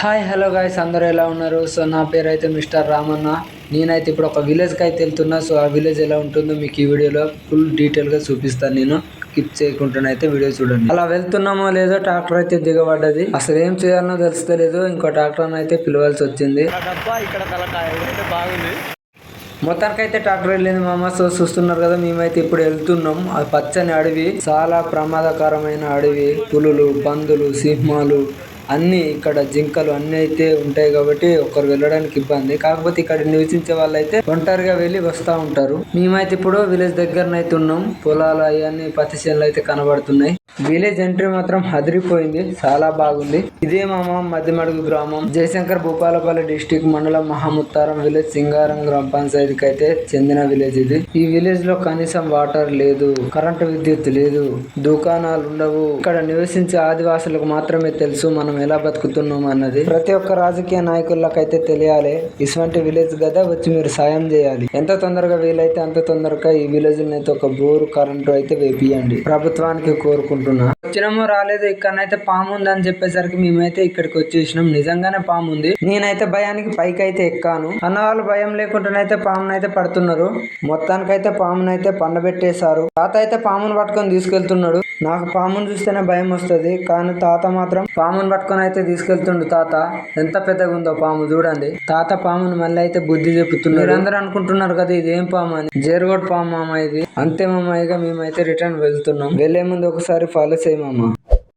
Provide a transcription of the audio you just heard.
Hi hello guys అందరూ ఎలా ఉన్నారు? సో నా పేరు అయితే మిస్టర్ రామన్న. నేనైతే ఇప్పుడు ఒక విలేజ్కి అయితే వెళ్తున్నా. సో ఆ విలేజ్ ఎలా ఉంటుందో మీకు ఈ వీడియోలో ఫుల్ డీటెయిల్గా చూపిస్తాను నేను. స్కిప్ చేయకుండా అయితే వీడియో చూడండి. అలా వెళ్తున్నామో లేదో ట్రాక్టర్ అయితే దిగబడ్డది. అసలు ఏం చేయాలనో తెలుస్తలేదు. ఇంకో ట్రాక్టర్ అయితే పిలవాల్సి వచ్చింది. ఇక్కడ అయితే మొత్తానికైతే ట్రాక్టర్ వెళ్ళింది మామ. సో చూస్తున్నారు కదా మేమైతే ఇప్పుడు వెళ్తున్నాం. ఆ పచ్చని అడవి చాలా ప్రమాదకరమైన అడవి. పులులు పందులు సింహాలు అన్ని ఇక్కడ జింకలు అన్ని అయితే ఉంటాయి కాబట్టి ఒకరు వెళ్ళడానికి ఇబ్బంది. కాకపోతే ఇక్కడ నివసించే వాళ్ళైతే ఒంటరిగా వెళ్ళి వస్తూ ఉంటారు. మేమైతే ఇప్పుడు విలేజ్ దగ్గరనైతే ఉన్నాం. పొలాలు అవన్నీ పత్తి చేనులు అయితే కనబడుతున్నాయి. విలేజ్ ఎంట్రీ మాత్రం అదిరిపోయింది. చాలా బాగుంది. ఇదే మామ మధ్యమడుగు గ్రామం. జయశంకర్ భూపాలపల్లి డిస్టిక్ మండలం మహాముత్తారం విలేజ్ సింగారం గ్రామ పంచాయతీకి అయితే చెందిన విలేజ్ ఇది. ఈ విలేజ్లో కనీసం వాటర్ లేదు కరెంటు విద్యుత్ లేదు దుకాణాలు ఉండవు. ఇక్కడ నివసించే ఆదివాసులకు మాత్రమే తెలుసు మనం ఎలా బతుకుతున్నాం అన్నది. ప్రతి ఒక్క రాజకీయ నాయకులకైతే తెలియాలి. ఇటువంటి విలేజ్ కదా వచ్చి మీరు సాయం చేయాలి. ఎంత తొందరగా వీలైతే అంత తొందరగా ఈ విలేజ్ అయితే ఒక బోరు కరెంటు అయితే వేపియండి. ప్రభుత్వానికి కోరుకుంటున్నాం. వచ్చినామో రాలేదు ఇక్కడనైతే పాము ఉందని చెప్పేసరికి మేమైతే ఇక్కడికి వచ్చేసినాం. నిజంగానే పాము ఉంది. నేనైతే భయానికి పైకి అయితే ఎక్కాను. అన్న వాళ్ళు భయం లేకుండానైతే పామునైతే పడుతున్నారు. మొత్తానికైతే పామునైతే పండబెట్టేశారు. తాత అయితే పామును పట్టుకొని తీసుకెళ్తున్నాడు. నాకు పామును చూస్తేనే భయం వస్తుంది కానీ తాత మాత్రం పామును పట్టుకొని అయితే తీసుకెళ్తుండు తాత. ఎంత పెద్దగా ఉందో పాము చూడండి. తాత పామును మళ్ళీ అయితే బుద్ధి చెప్పుతున్నారు అందరూ అనుకుంటున్నారు కదా ఇది ఏం పాము అని. జేరుగోడ్ పాము మామ ఇది. అంతే మామ ఇక మేమైతే రిటర్న్ వెళ్తున్నాం. వెళ్ళే ముందు ఒకసారి ఫాలో చేయి మామ